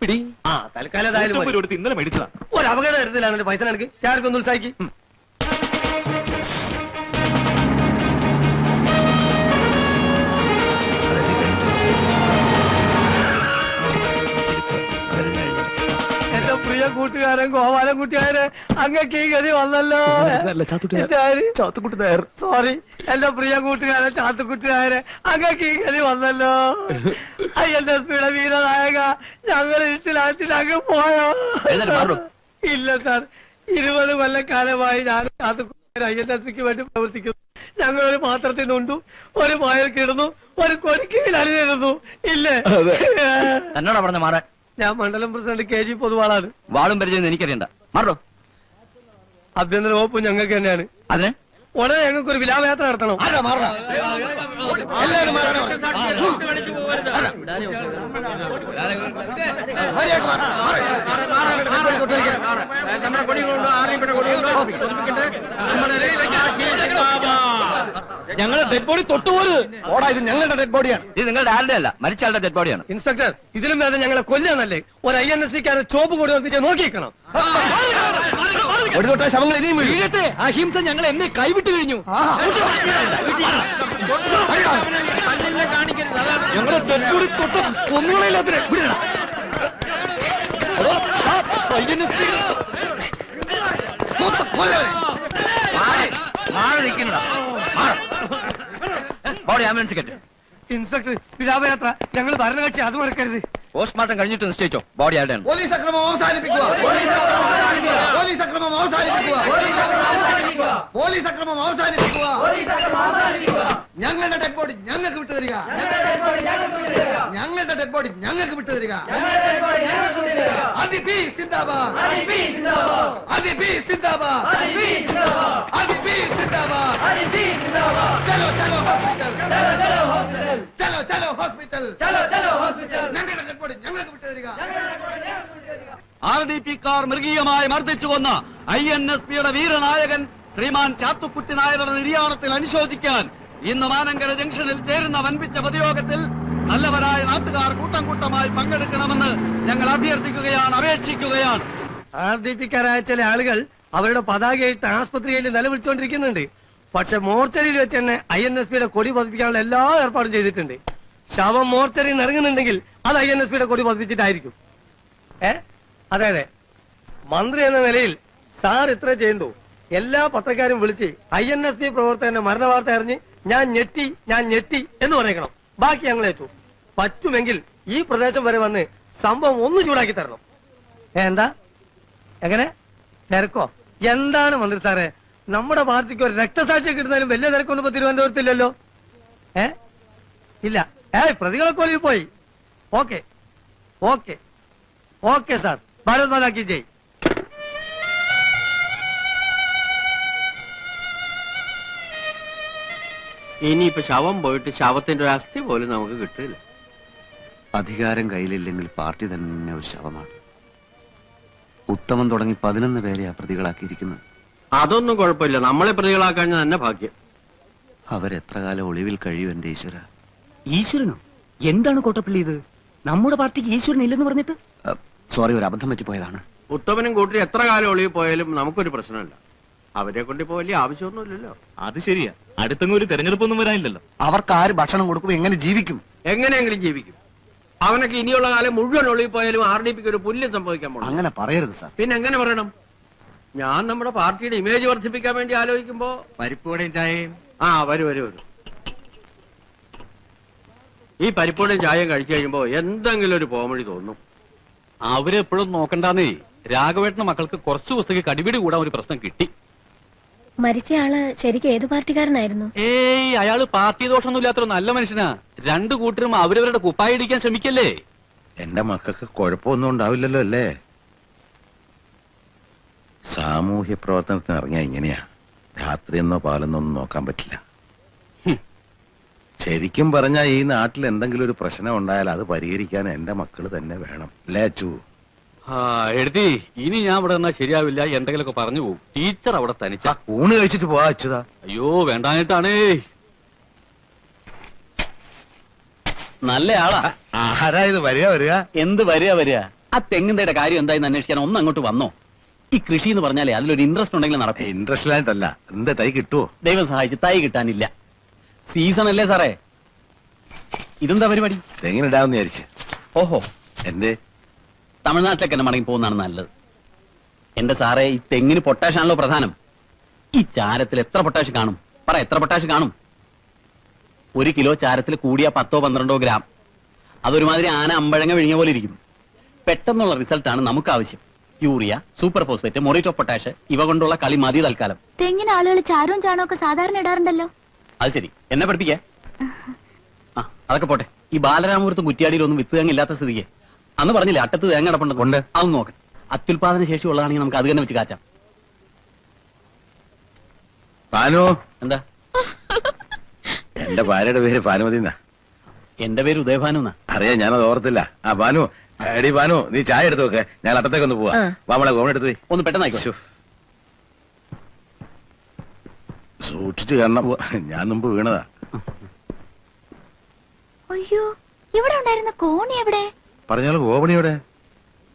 പിടി. ആ തൽക്കാലം ഏതായാലും മതി. ഇന്നലെ മേടിച്ചതാണ് ഒരു അപകടം എടുത്തില്ലാണ് എന്റെ പൈസ എനിക്ക് കെ ഒന്ന് ഉത്സാഹിക്ക്. പ്രിയ കൂട്ടുകാരൻ ഗോപാലൻ കുട്ടിയാരെ അങ്ങക്ക് ഈ ഗതി വന്നല്ലോ. സോറി എന്റെ പ്രിയ കൂട്ടുകാരൻ ചാത്തുക്കുട്ടുകാരെ അങ്ങക്ക് ഈ ഗതി വന്നല്ലോ. എസ് പിയുടെ വീരനായക ഞങ്ങൾ ഇട്ടിലാച്ചിട്ട് അങ്ങ് പോയോ. ഇല്ല സാർ. ഇരുപത് കൊല്ലക്കാലമായി ഞാൻ ചാത്തുക്കുട്ടുകാർ ഐ എൻ എസ് പിക്ക് വേണ്ടി പ്രവർത്തിക്കുന്നു. ഞങ്ങൾ ഒരു പാത്രത്തിൽ നിന്നുണ്ടു ഒരു പായൽ കിടന്നു ഒരു കൊടിക്കീഴിൽ അണിനിരുന്നു. ഇല്ലേ? എന്നോടാ പറഞ്ഞ മാറാൻ. ഞാൻ മണ്ഡലം പ്രസിഡന്റ് കെ ജി പൊതുവാളാണ്. വാളും പരിചയം എനിക്കറിയണ്ട. മാറോ. ആഭ്യന്തര വകുപ്പ് ഞങ്ങൾക്ക് തന്നെയാണ്. അതിന്? ഉടനെ ഞങ്ങൾക്ക് ഒരു വിലാപയാത്ര നടത്തണം. ഞങ്ങളെ ഡെഡ് ബോഡി തൊട്ടുപോലും ഓടാ ഇത് ഞങ്ങളുടെ ഡെഡ് ബോഡിയാണ് ഇത് നിങ്ങളുടെ ആരുടെ അല്ല മരിച്ച ആളുടെ ഡെഡ് ബോഡിയാണ് ഇൻസ്പെക്ടർ ഇതിലും വേദന ഞങ്ങളെ കൊല്ലാനല്ലേ ഒരു ഐ എൻ എസ് സിക്കാരെ ചോപ്പ് കൂടി നോക്കിക്കണം ഒരു തൊട്ട ശവങ്ങൾ ഇനിയും വീഴും. വീഴട്ടെ. അഹിംസ ഞങ്ങൾ എന്നെ കൈവിട്ട് കഴിഞ്ഞു. ഞങ്ങളെ തൊട്ട കൊന്നുകളയില്ലാത്തിന് ഇൻസ്പെക്ടർ വിലാപയാത്ര ഞങ്ങൾ ഭരണകക്ഷി അത് മറക്കരുത്. പോസ്റ്റ്മോർട്ടം കഴിഞ്ഞിട്ട് നിശ്ചയിച്ചോ? ബോഡി ആരുടെയാണ് പോലീസ് അക്രമം അവസാനിപ്പിക്കുക. പോലീസ് അക്രമം അവസാനിപ്പിക്കുക. പോലീസ് അക്രമം അവസാനിപ്പിക്കുക. ഞങ്ങളുടെ ഡെഡ് ബോഡി ഞങ്ങൾക്ക് വിട്ടു തരിക ഞങ്ങളുടെ ഡെഡ് ബോഡി ഞങ്ങൾക്ക് വിട്ടു തരിക അതി ബി സിന്ദാബാദ്. അതി ബി സിന്ദാബാദ്. അതി ബി സിന്ദാബാദ്. ചലോ ചലോ ഹോസ്പിറ്റൽ. ചലോ ചലോ ഹോസ്പിറ്റൽ. ഞങ്ങളുടെ ഡെഡ് ഹോസ്പിറ്റൽ തരിക ആർ ഡി പി കാർ മൃഗീയമായി മർദ്ദിച്ചു കൊന്ന ഐ എൻ എസ് പിയുടെ വീരനായകൻ ശ്രീമാൻ ചാത്തുക്കുട്ടി നായരുടെ നിര്യാണത്തിൽ അനുശോചിക്കാൻ ഇന്ന് മാനങ്കര ജംഗ്ഷനിൽ ചേരുന്ന വൻപിച്ച പൊതുയോഗത്തിൽ നല്ലവരായ നാട്ടുകാർ കൂട്ടം കൂട്ടമായി പങ്കെടുക്കണമെന്ന് ഞങ്ങൾ അഭ്യർത്ഥിക്കുകയാണ് അപേക്ഷിക്കുകയാണ്. ആർ ഡി പിക്കാരായ ചില ആളുകൾ അവരുടെ പതാകയിട്ട് ആസ്പത്രിയിൽ നിലവിളിച്ചുകൊണ്ടിരിക്കുന്നുണ്ട് പക്ഷെ മോർച്ചറിയിൽ വെച്ച് തന്നെ ഐ എൻ എസ് പിയുടെ കൊടി പതിപ്പിക്കാനുള്ള എല്ലാ ഏർപ്പാടും ചെയ്തിട്ടുണ്ട്. ശവം മോർച്ചറിയിൽ നിന്ന് ഇറങ്ങുന്നുണ്ടെങ്കിൽ അത് ഐ എൻ എസ് പിയുടെ കൊടി പതിപ്പിച്ചിട്ടായിരിക്കും. ഏ? അതെ അതെ. മന്ത്രി എന്ന നിലയിൽ സാർ ഇത്ര ചെയ്യണ്ടു. എല്ലാ പത്രക്കാരും വിളിച്ച് ഐ എൻ എസ് പി പ്രവർത്തകന്റെ മരണ വാർത്ത അറിഞ്ഞ് ഞാൻ ഞെട്ടി ഞാൻ ഞെട്ടി എന്ന് പറയണം. ബാക്കി ഞങ്ങൾ ഏറ്റു. പറ്റുമെങ്കിൽ ഈ പ്രദേശം വരെ വന്ന് സംഭവം ഒന്ന് ചൂടാക്കി തരണം. എന്താ? എങ്ങനെ? തിരക്കോ? എന്താണ് മന്ത്രി സാറേ? നമ്മുടെ പാർട്ടിക്ക് ഒരു രക്തസാക്ഷി കിട്ടുന്നതിലും വലിയ തിരക്കൊന്നും ഇപ്പൊ തിരുവനന്തപുരത്തില്ലല്ലോ. ഏ? ഇല്ല. ഏ പ്രതികളൊക്കെ പോയി. Okay. Okay. Okay sir. Bharat Mata കി ജയ്. ഇനിയിപ്പോ ശവം പോയിട്ട് ശവത്തിന്റെ ഒരു അസ്ഥി പോലും നമുക്ക് കിട്ടില്ല. അധികാരം കയ്യിലില്ലെങ്കിൽ പാർട്ടി തന്നെ ഒരു ശവമാണ്. ഉത്തമൻ തുടങ്ങി പതിനൊന്ന് പേരെയാ പ്രതികളാക്കിയിരിക്കുന്നത്. അതൊന്നും കുഴപ്പമില്ല. നമ്മളെ പ്രതികളാക്കാൻ തന്നെ ഭാഗ്യം. അവരെത്ര കാലം ഒളിവിൽ കഴിയും എന്റെ ഈശ്വര? ഈശ്വരനോ? എന്താണ് കോട്ടപ്പള്ളി ഇത്? നമ്മുടെ പാർട്ടിക്ക് ഈശ്വരൻ ഇല്ലെന്ന് പറഞ്ഞിട്ട്? സോറി ഒരു അബദ്ധം പറ്റിപ്പോയതാണ്. ഉത്തമനും കൂട്ടി എത്ര കാലം ഒളിവിൽ പോയാലും നമുക്കൊരു പ്രശ്നമില്ല. അവരെ കൊണ്ട് ഇപ്പോ വലിയ ആവശ്യമൊന്നുമില്ലല്ലോ. അത് ശരിയാ. അടുത്തെങ്ങും ഒരു തെരഞ്ഞെടുപ്പൊന്നും വരാനില്ലല്ലോ. അവർക്ക് ആര് ഭക്ഷണം കൊടുക്കും എങ്ങനെ ജീവിക്കും? എങ്ങനെയെങ്കിലും ജീവിക്കും. അവനൊക്കെ ഇനിയുള്ള കാലം മുഴുവൻ ഒളിവിൽ പോയാലും ആർ ഡി പിക്ക് ഒരു പുല്യം സംഭവിക്കാൻ പോകും. അങ്ങനെ പറയരുത് സാർ. പിന്നെ എങ്ങനെ പറയണം? ഞാൻ നമ്മുടെ പാർട്ടിയുടെ ഇമേജ് വർദ്ധിപ്പിക്കാൻ വേണ്ടി ആലോചിക്കുമ്പോ പരിപ്പുവടയും ചായയും. ആ വരും വരും വരൂ. ഈ പരിപ്പോടും ചായയും കഴിച്ചു കഴിയുമ്പോ എന്തെങ്കിലും ഒരു പോമഴി തോന്നും. അവരെപ്പോഴും നോക്കണ്ടെന്നേ. രാഘവേട്ടന് മക്കൾക്ക് കുറച്ചു ദിവസത്തേക്ക് കടിപിടി കൂടാൻ ഒരു പ്രശ്നം കിട്ടി. മരിച്ചയാൾ ശരിക്കും ഏത് പാർട്ടിക്കാരനായിരുന്നു? ഏയ് അയാൾ പാർട്ടി ദോഷമൊന്നും ഇല്ലാത്ത നല്ല മനുഷ്യനാ. രണ്ടു കൂട്ടരും അവരവരുടെ കുപ്പായി ഇടിക്കാൻ ശ്രമിക്കല്ലേ? എന്റെ മക്കൾക്ക് കുഴപ്പമൊന്നും ഉണ്ടാവില്ലല്ലോ അല്ലേ? സാമൂഹ്യ പ്രവർത്തനത്തിന് ഇറങ്ങിയ ഇങ്ങനെയാ. രാത്രിയെന്നോ പാലെന്നോ ഒന്നും നോക്കാൻ പറ്റില്ല. ശരിക്കും പറഞ്ഞാൽ ഈ നാട്ടിൽ എന്തെങ്കിലും ഒരു പ്രശ്നം ഉണ്ടായാൽ അത് പരിഹരിക്കാൻ എന്റെ മക്കൾ തന്നെ വേണം. അല്ലേ അച്ചു? ആ എഴുതി. ഇനി ഞാൻ ഇവിടെ നിന്നാ ശരിയാവില്ല. എന്തെങ്കിലുമൊക്കെ പറഞ്ഞു പോകും ടീച്ചർ അവിടെ തനിച്ച ഊണ് കഴിച്ചിട്ട് പോവാ അച്ചുതാ അയ്യോ വേണ്ടാനായിട്ടാണേ നല്ലയാളാ. ആരാ ഇത്? വരിക വരിക. എന്ത് വരിക വരിക? ആ തെങ്ങിന്തയുടെ കാര്യം എന്തായെന്ന് അന്വേഷിക്കാൻ ഒന്ന് അങ്ങോട്ട് വന്നോ. ഈ കൃഷി എന്ന് പറഞ്ഞാലേ അതിലൊരു ഇൻട്രസ്റ്റ് ഉണ്ടെങ്കിൽ നടക്കും. ഇൻട്രസ്റ്റ് ആയിട്ടല്ല എന്താ തൈ കിട്ടുവോ? ദൈവം സഹായിച്ച് തൈ കിട്ടാനില്ല. സീസൺ അല്ലേ സാറേ? ഇതെന്താ പരിപാടി? തെങ്ങിനിടാന്ന് വിചാരിച്ചു. ഓഹോ. എന്തേ? തമിഴ്നാട്ടിലേക്ക് തന്നെ മടങ്ങി പോകുന്നതാണ് നല്ലത്. എന്റെ സാറേ ഈ തെങ്ങിന് പൊട്ടാഷ് ആണല്ലോ പ്രധാനം. ഈ ചാരത്തിൽ എത്ര പൊട്ടാഷ് കാണും? പറ എത്ര പൊട്ടാഷ് കാണും? ഒരു കിലോ ചാരത്തിൽ കൂടിയ പത്തോ പന്ത്രണ്ടോ ഗ്രാം. അതൊരുമാതിരി ആന അമ്പഴങ്ങ വിഴിഞ്ഞ പോലെ ഇരിക്കും. പെട്ടെന്നുള്ള റിസൾട്ടാണ് നമുക്ക് ആവശ്യം urea super phosphate muriate potash ഇവ കൊണ്ടുള്ള കളി മതി തൽക്കാലം. തെങ്ങിന് ആളുകൾ ചാരവും ചാണോ ഒക്കെ സാധാരണ ഇടാറുണ്ടല്ലോ. അത് ശരി. എന്നെ പഠിപ്പിക്ക? ആ അതൊക്കെ പോട്ടെ. ഈ ബാലരാമപുരത്തും കുറ്റിയാടിയിലൊന്നും വിത്ത് തേങ്ങ ഇല്ലാത്ത സ്ഥിതിക്ക്. അന്ന് പറഞ്ഞില്ലേ അട്ടത്ത് തേങ്ങ. അടപ്പുണ്ട് അതൊന്നും നോക്കണം അത്യുൽപാദന ശേഷി ഉള്ളതാണെങ്കിൽ നമുക്ക് അത് തന്നെ വെച്ച് കാച്ചാം. പാനു? എന്താ? എന്റെ ഭാര്യയുടെ പേര് പാനുമതി എന്റെ പേര് ഉദയഭാനു എന്നാ അറിയാ ഞാനത് ഓർത്തില്ല. ആ ഭാനു എടി ഭാനു നീ ചായ എടുത്തു വെക്ക്. ഞാൻ അട്ടത്തേക്ക് ഒന്ന് പോവാ. വാമളെ ഗോവൺ എടുത്തു പോയി. ഒന്ന് പെട്ടെന്ന് സൂക്ഷിച്ചു കാരണം ഞാൻ മുമ്പ് വീണതാ. അയ്യോ ഇവിടെ ഉണ്ടായിരുന്ന കോണി എവിടെ? പറഞ്ഞാലും എവിടെ?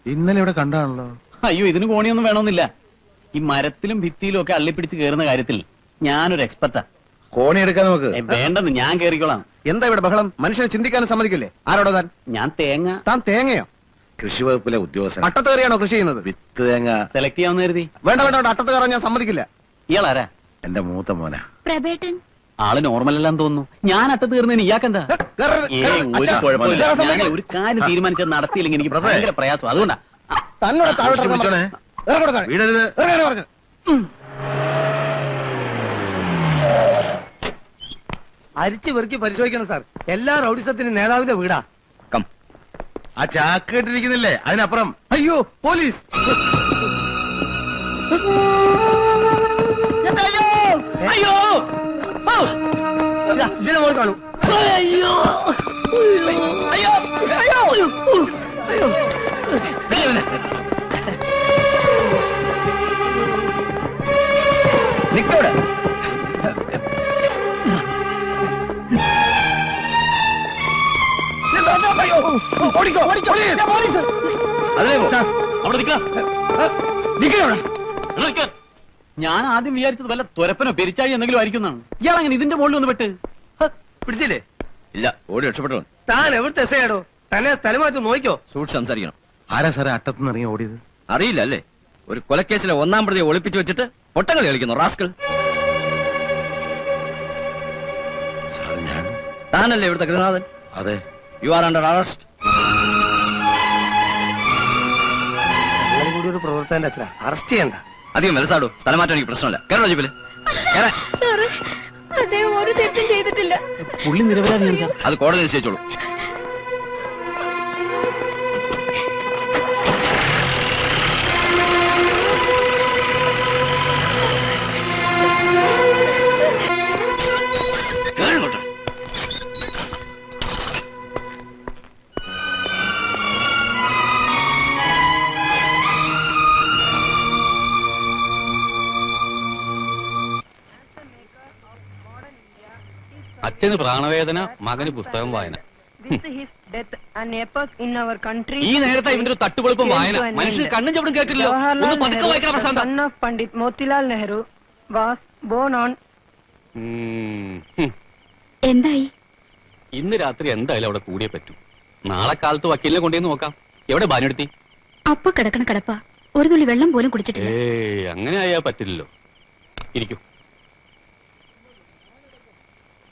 ഇന്നലെ ഇവിടെ കണ്ടാണല്ലോ. അയ്യോ ഇതിന് കോണിയൊന്നും വേണമെന്നില്ല. ഈ മരത്തിലും ഭിത്തിയിലും ഒക്കെ അള്ളിപ്പിടിച്ച് കയറുന്ന കാര്യത്തിൽ ഞാനൊരു എക്സ്പെർട്ടാ. കോണി എടുക്കാൻ നമുക്ക്? വേണ്ടെന്ന് ഞാൻ കേറിക്കോളാം എന്താ ഇവിടെ ബഹളം? മനുഷ്യനെ ചിന്തിക്കാനും സമ്മതിക്കില്ലേ? ആരോടോ താൻ? ഞാൻ തേങ്ങ. താൻ തേങ്ങയോ? കൃഷി വകുപ്പിലെ ഉദ്യോഗസ്ഥൻ. അട്ടത്തേറിയാണോ കൃഷി ചെയ്യുന്നത്? വിത്ത് തേങ്ങ. സെലക്ട് ചെയ്യാമെന്ന് കരുതി വേണ്ട വേണ്ട വേണ്ട അട്ടത്ത് കയറാൻ ഞാൻ സമ്മതിക്കില്ല. ഇയാളാരാ? എന്റെ മൂത്ത മോനാ. പ്രബേട്ടൻ ആൾ നോർമൽ അല്ലാന്ന് തോന്നുന്നു. ഞാൻ അട്ട തീർന്നതിന് ഇയാക്കെന്താ ഒരു കുഴപ്പമില്ല. ഞാൻ ഒരു കാര്യം തീരുമാനിച്ചത് നടത്തിയില്ലെങ്കിൽ എനിക്ക് ഭയങ്കര പ്രയാസം. അതുകൊണ്ടാ. തന്നോട് താഴോട്ട് പറഞ്ഞു. അരിച്ചു വെറുക്കി പരിശോധിക്കണം സാർ. എല്ലാ റൗഡിസത്തിനും നേതാവിന്റെ വീടാ. ആ ചാക്ക് കെട്ടിരിക്കുന്നില്ലേ? അതിനപ്പുറം. അയ്യോ പോലീസ്. അയ്യോ! ഇതിനെ മോൾ കാണൂ. അയ്യോ! അയ്യോ! അയ്യോ! നിക്കവിടെ. ഓടിക്കോ പോലീസ്. പോലീസ്. അതിലേ. അവിടെ നിൽക്കാം. ഞാൻ ആദ്യം വിചാരിച്ചത് വല്ല തുരപ്പനോ പെരിച്ചാഴി എന്തെങ്കിലും ആയിരിക്കുന്നതാണ് ഇയാൾ അങ്ങനെ ഇതിന്റെ മുകളിൽ ഒന്ന് പെട്ട്. പിടിച്ചില്ലേ? ഇല്ല ഓടി രക്ഷപ്പെട്ടു താൻ എവിടുത്തെ എസ്ഐയാടോ തന്നെ സ്ഥലം മാറ്റി നോക്കിയോ സൂക്ഷിച്ച് സംസാരിക്കണം. ആരാ സാറേ അട്ടത്തുനിന്ന് ഇറങ്ങി ഓടിയത്? അറിയില്ല അല്ലേ? ഒരു കൊലക്കേസിലെ ഒന്നാം പ്രതിയെ ഒളിപ്പിച്ചു വെച്ചിട്ട് പൊട്ടങ്ങളി കളിക്കുന്നു റാസ്കൾ സാർ ഞാൻ താനല്ലേ ഇവിടുത്തെ ഗൃഹനാഥൻ? അതെ. യു ആർ അണ്ടർ അറസ്റ്റ് കൂടി ഒരു പ്രവർത്തകന്റെ അച്ഛന. അറസ്റ്റ് ചെയ്യണ്ട. അധികം വലസാടു സ്ഥലം മാറ്റാൻ എനിക്ക് പ്രശ്നമില്ല. കേരള ജീപ്പിൽ. സാറ് അദ്ദേഹം ഒരു തെറ്റും ചെയ്തിട്ടില്ല. പുള്ളി നിരപരാധിയാണ് സാർ അത് കോടതി നിശ്ചയിച്ചോളൂ. അച്ഛന് പ്രാണവേദന മകന് പുസ്തകം വായന. ഈ നേരത്തെ ഇവന്റെ ഒരു തട്ടുപൊളിപ്പം വായന. മനുഷ്യന് കണ്ണും ചവിടും കേൾക്കില്ലല്ലോ ഒന്ന് പതുക്കെ വായിക്കണം പ്രശാന്ത. Nehru, was born on ഉം, ഹും. എന്തായി? ഇന്ന് രാത്രി എന്തായാലും അവിടെ കൂടിയേ പറ്റൂ. നാളെ കാലത്ത് വക്കീലിനെ കൊണ്ടുവന്ന് നോക്കാം. എവിടെ ബാനെടുത്തി അപ്പൊ കിടക്കണ കിടപ്പ. ഒരു തുള്ളി വെള്ളം പോലും കുടിച്ചിട്ടില്ല. അങ്ങനെ ആയാ പറ്റില്ലല്ലോ. ഇരിക്കൂ.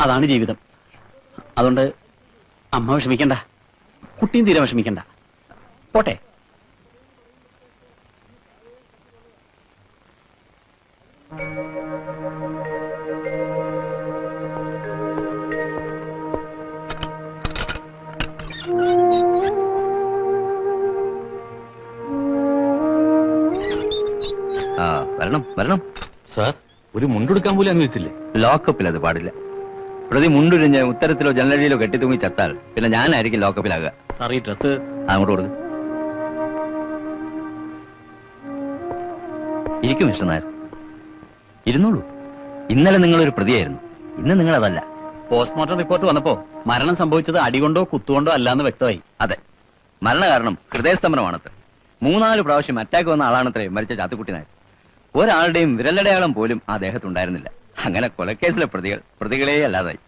അതാണ് ജീവിതം. അതുകൊണ്ട് അമ്മ വിഷമിക്കണ്ട. കുട്ടിയും തീരെ വിഷമിക്കണ്ട. പോട്ടെ. വരണം വരണം. സാർ ഒരു മുണ്ടെടുക്കാൻ പോലും അനുവദിച്ചില്ലേ ലോക്കപ്പിൽ അത് പാടില്ല. പ്രതി മുണ്ടുരിഞ്ഞ് ഉത്തരത്തിലോ ജനലടിയിലോ കെട്ടിത്തൂങ്ങി ചത്താൽ പിന്നെ ഞാനായിരിക്കും ലോക്കപ്പിലാകുക. സാർ ഈ ഡ്രസ് അങ്ങോട്ട് കൊടുക്കും. ഇരിക്കും മിസ്റ്റർ നായർ. ഇരുന്നോളൂ. ഇന്നലെ നിങ്ങളൊരു പ്രതിയായിരുന്നു. ഇന്ന് നിങ്ങൾ അതല്ല പോസ്റ്റ്മോർട്ടം റിപ്പോർട്ട് വന്നപ്പോ മരണം സംഭവിച്ചത് അടികൊണ്ടോ കുത്തുകൊണ്ടോ അല്ലാന്ന് വ്യക്തമായി. അതെ. മരണകാരണം ഹൃദയസ്തംഭനമാണത്ര മൂന്നാൽ പ്രാവശ്യം അറ്റാക്ക് വന്ന ആളാണത്രേ മരിച്ച ചാത്തുക്കുട്ടി നായർ. ഒരാളുടെയും വിരലടയാളം പോലും ആ ദേഹത്തുണ്ടായിരുന്നില്ല. അങ്ങനെ കൊലക്കേസിലെ പ്രതികൾ പ്രതികളെ അല്ലാതായി.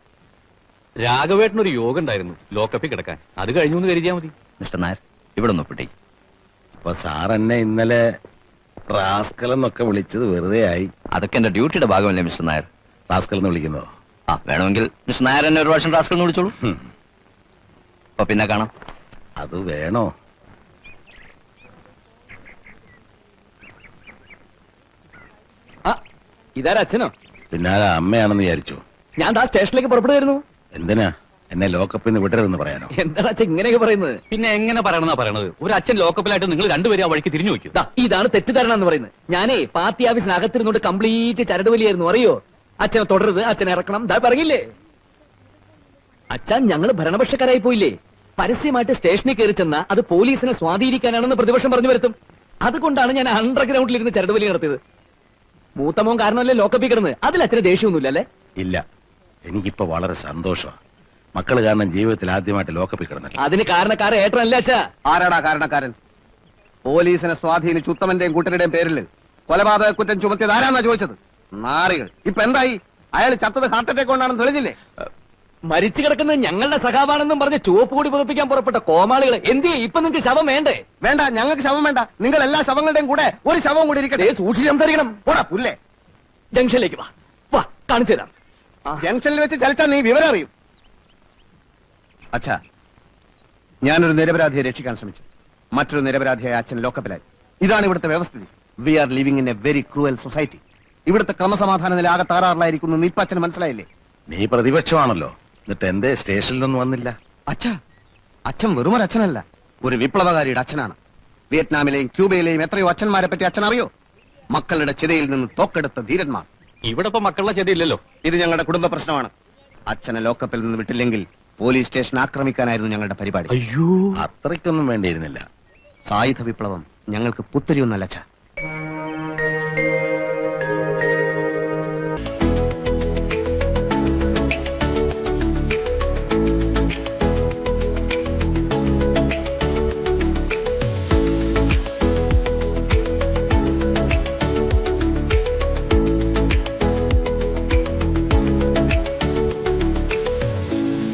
രാഘവേട്ടനൊരു യോഗം ഉണ്ടായിരുന്നു ലോക്കപ്പിൽ കിടക്കാൻ. അത് കഴിഞ്ഞു എന്ന് കരുതിയാ മതി. മിസ്റ്റർ നായർ ഇവിടെ ഒന്ന് ഒപ്പിട്ടേക്ക് അപ്പൊ സാർ എന്നെ ഇന്നലെ റാസ്കൽ എന്നൊക്കെ വിളിച്ചത് വെറുതെ ആയി. അതൊക്കെ എന്റെ ഡ്യൂട്ടിയുടെ ഭാഗമല്ലേ മിസ്റ്റർ നായർ? റാസ്കൽ എന്ന് വിളിക്കുന്നോ? ആ വേണമെങ്കിൽ മിസ്റ്റർ നായർ എന്നെ ഒരു വർഷം റാസ്കൽ എന്ന് വിളിച്ചോളൂ. അപ്പൊ പിന്നെ കാണാം. അത് വേണോ? ഇതാരാ അച്ഛനോ പിന്നെ അമ്മയാണെന്ന് വിചാരിച്ചു. ഞാൻ ദാ സ്റ്റേഷനിലേക്ക് പുറപ്പെടുമായിരുന്നു എന്തിനാ? എന്നെ ലോക്കപ്പിൽ നിന്ന് വിടരുതെന്ന് പറയാനോ? എന്താ അച്ഛൻ ഇങ്ങനെയൊക്കെ പറയുന്നത്? പിന്നെ എങ്ങനെ പറയണമെന്നാ പറയണത്? ഒരു അച്ഛൻ ലോക്കപ്പിലായിട്ട് നിങ്ങൾ രണ്ടുപേരും ആ വഴിക്ക് തിരിഞ്ഞു വെക്കും ദാ, ഇതാണ് തെറ്റിദ്ധാരണ എന്ന് പറയുന്നത്. ഞാനേ പാർട്ടി ഓഫീസിന് അകത്തിരുന്നോണ്ട് കംപ്ലീറ്റ് ചരടുവലിയായിരുന്നു അറിയോ? അച്ഛനെ തുടരുത് അച്ഛനെ ഇറക്കണം. ദാ പറഞ്ഞില്ലേ അച്ഛൻ ഞങ്ങൾ ഭരണപക്ഷക്കാരായി പോയില്ലേ? പരസ്യമായിട്ട് സ്റ്റേഷനിൽ കയറി ചെന്ന അത് പോലീസിനെ സ്വാധീനിക്കാനാണെന്ന് പ്രതിപക്ഷം പറഞ്ഞു വരുത്തും. അതുകൊണ്ടാണ് ഞാൻ അണ്ടർഗ്രൗണ്ടിൽ ഇരുന്ന് ചരടുവലി നടത്തിയത്. മൂത്തമോൻ കാരണമല്ലേ ലോക്കപ്പിൽ കിടന്ന്? അതിൽ അച്ഛന് ദേഷ്യമൊന്നുമില്ല അല്ലേ ഇല്ല. എനിക്കിപ്പോ വളരെ സന്തോഷമാണ് മക്കൾ കാരണം ജീവിതത്തിൽ ആദ്യമായിട്ട് ലോക്കപ്പിൽ കിടന്നല്ലോ. അതിന് കാരണക്കാരൻ ഏട്ടനല്ലേ അച്ഛാ? ആരാടാ കാരണക്കാരൻ? പോലീസിനെ സ്വാധീനിച്ച് ഉത്തമന്റെയും കൂട്ടരുടെയും പേരിൽ കൊലപാതക കുറ്റം ചുമത്തിയത് ആരാന്നാ ചോദിച്ചത്? നാറികൾ. ഇപ്പൊ എന്തായി? അയാൾ ചത്തത് ഹാർട്ട് അറ്റാക്ക് കൊണ്ടാണെന്ന് തെളിഞ്ഞില്ലേ? മരിച്ചു കിടക്കുന്നത് ഞങ്ങളുടെ സഖാവാണെന്നും പറഞ്ഞ് ചുവപ്പ് കൂടി പുതപ്പിക്കാൻ പുറപ്പെട്ട കോമാളികൾ എന്തിയെ ഇപ്പൊ നിങ്ങൾക്ക് ശവം വേണ്ടേ? വേണ്ട ഞങ്ങൾക്ക് ശവം വേണ്ട. നിങ്ങൾ എല്ലാ ശവങ്ങളുടെയും കൂടെ ഒരു ശവം കൂടി ഇരിക്കട്ടെ. സൂക്ഷിച്ച് സംസാരിക്കണം. പോടാ പുല്ലേ. ജംഗ്ഷനിലേക്ക് വാ. വാ കാണിച്ചു തരാം. ജംഗ്ഷനിൽ വെച്ച് ചലിച്ചാൽ നീ വിവരം അറിയും. അച്ഛാ ഞാനൊരു നിരപരാധിയെ രക്ഷിക്കാൻ ശ്രമിച്ചു. മറ്റൊരു നിരപരാധിയായ അച്ഛൻ ലോക്കപ്പിലായി. ഇതാണ് ഇവിടുത്തെ വ്യവസ്ഥിതി. We are living in a very cruel society. ഇവിടുത്തെ ക്രമസമാധാന നില ആകെ തകരാറിലായിരിക്കുന്നു. നീപ്പച്ചന് മനസ്സിലായില്ലേ? നീ പ്രതിപക്ഷമാണല്ലോ. എന്നിട്ട് എന്തേ സ്റ്റേഷനിലൊന്നും വന്നില്ല. അച്ഛ അച്ഛൻ വെറുമൊരു അച്ഛനല്ല. ഒരു വിപ്ലവകാരിയുടെ അച്ഛനാണ്. വിയറ്റ്നാമിലെയും ക്യൂബയിലെയും എത്രയോ അച്ഛന്മാരെ പറ്റി അച്ഛൻ അറിയോ മക്കളുടെ ചിതയിൽ നിന്ന് തോക്കെടുത്ത ധീരന്മാർ. ഇവിടെ ഇപ്പൊ മക്കളുടെ ചെടിയില്ലല്ലോ ഇത് ഞങ്ങളുടെ കുടുംബ പ്രശ്നമാണ്. അച്ഛനെ ലോക്കപ്പിൽ നിന്ന് വിട്ടില്ലെങ്കിൽ പോലീസ് സ്റ്റേഷൻ ആക്രമിക്കാനായിരുന്നു ഞങ്ങളുടെ പരിപാടി. അയ്യോ. അത്രയ്ക്കൊന്നും വേണ്ടിയിരുന്നില്ല. സായുധ വിപ്ലവം ഞങ്ങൾക്ക് പുത്തരിയൊന്നല്ല അച്ഛ.